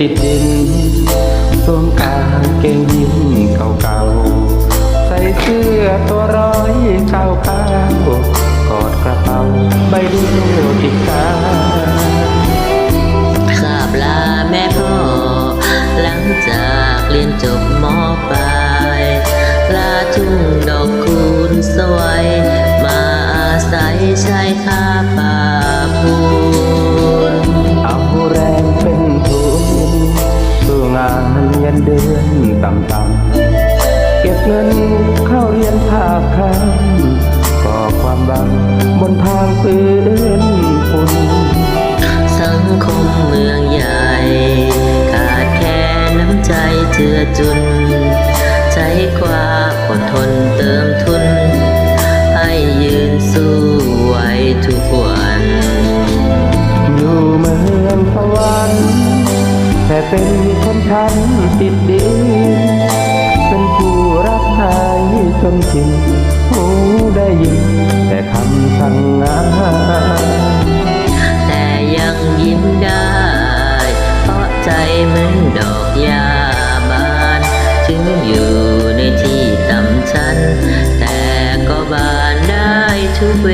ติดดินสวมกางเกงยีนเก่าๆ ใส่เสื้อตัวร้อยเก้าเก้ากอดกระเป๋าใบเดียวติดตาขาบลาแม่พ่อ หลังจากเรียนจบมปลายลาทุ่งดอกคูณสวย มาอาศัยชายคาป่า ต่ำๆเก็บเงินเข้าเรียนภาคคำก่อความบังบนทางพื้นฝุ่นสังคมเมืองใหญ่ ขาดแค่น้ำใจเจือจุนใช้ความอดทนเติมทุน ให้ยืนสู้ไว้ทุกวันอยู่เมืองสวรรค์แต่เป็นคนชั้นติดดินเป็น นชินหูได้ยินแต่คำสั่งงานแต่ยังยิ้มได้ เพราะใจเหมือนดอกยาบานถึงอยู่ในที่ต่ำชัน แต่ก็บานได้ทุกเว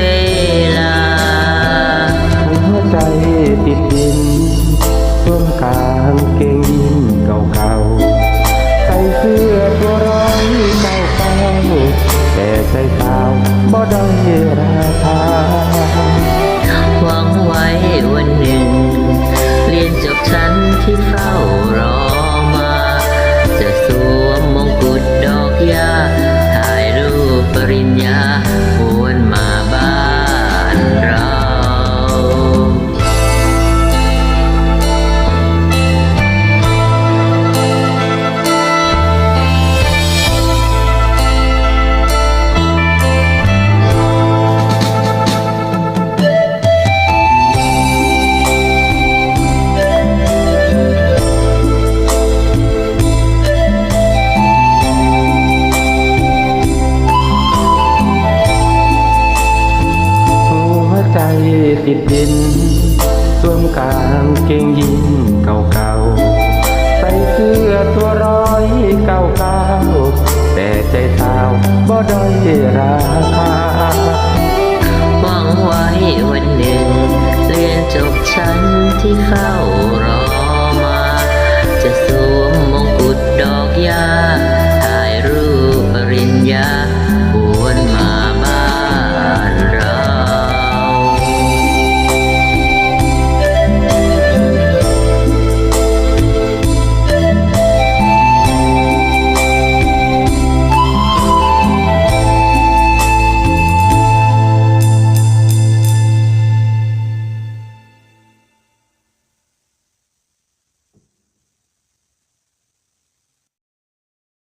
ริญญาหวนมา เกงยีนเก่าๆ ใส่เสื้อตัวร้อยเก่าๆ แต่ใจสาวบ่ได้ราคาหวังไว้วันหนึ่ง เรียนจบชั้นที่เฝ้า